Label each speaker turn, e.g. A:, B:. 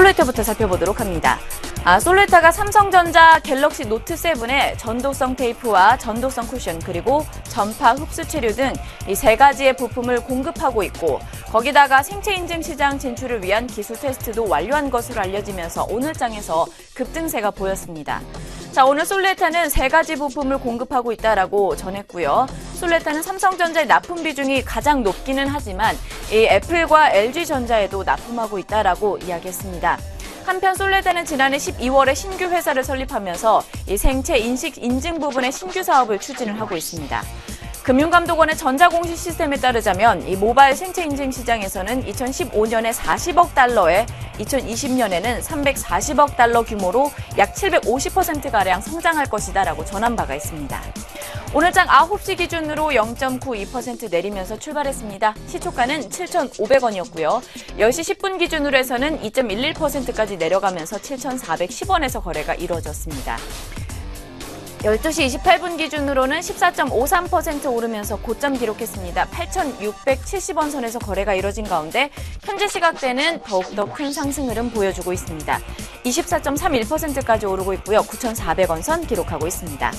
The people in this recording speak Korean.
A: 솔레타부터 살펴보도록 합니다. 아, 솔레타가 삼성전자 갤럭시 노트 7에 전도성 테이프와 전도성 쿠션 그리고 전파 흡수 체류 등 이 세 가지의 부품을 공급하고 있고 거기다가 생체 인증 시장 진출을 위한 기술 테스트도 완료한 것으로 알려지면서 오늘 장에서 급등세가 보였습니다. 자, 오늘 솔레타는 세 가지 부품을 공급하고 있다라고 전했고요. 솔레타는 삼성전자의 납품 비중이 가장 높기는 하지만 이 애플과 LG전자에도 납품하고 있다라고 이야기했습니다. 한편 솔레타는 지난해 12월에 신규 회사를 설립하면서 이 생체 인식 인증 부분의 신규 사업을 추진을 하고 있습니다. 금융감독원의 전자공시 시스템에 따르자면 이 모바일 생체 인증 시장에서는 2015년에 40억 달러에 2020년에는 340억 달러 규모로 약 750%가량 성장할 것이다라고 전한 바가 있습니다. 오늘 장 9시 기준으로 0.92% 내리면서 출발했습니다. 시초가는 7,500원이었고요. 10시 10분 기준으로 해서는 2.11%까지 내려가면서 7,410원에서 거래가 이루어졌습니다. 12시 28분 기준으로는 14.53% 오르면서 고점 기록했습니다. 8,670원 선에서 거래가 이뤄진 가운데 현재 시각대는 더욱더 큰 상승 흐름 보여주고 있습니다. 24.31%까지 오르고 있고요. 9,400원 선 기록하고 있습니다.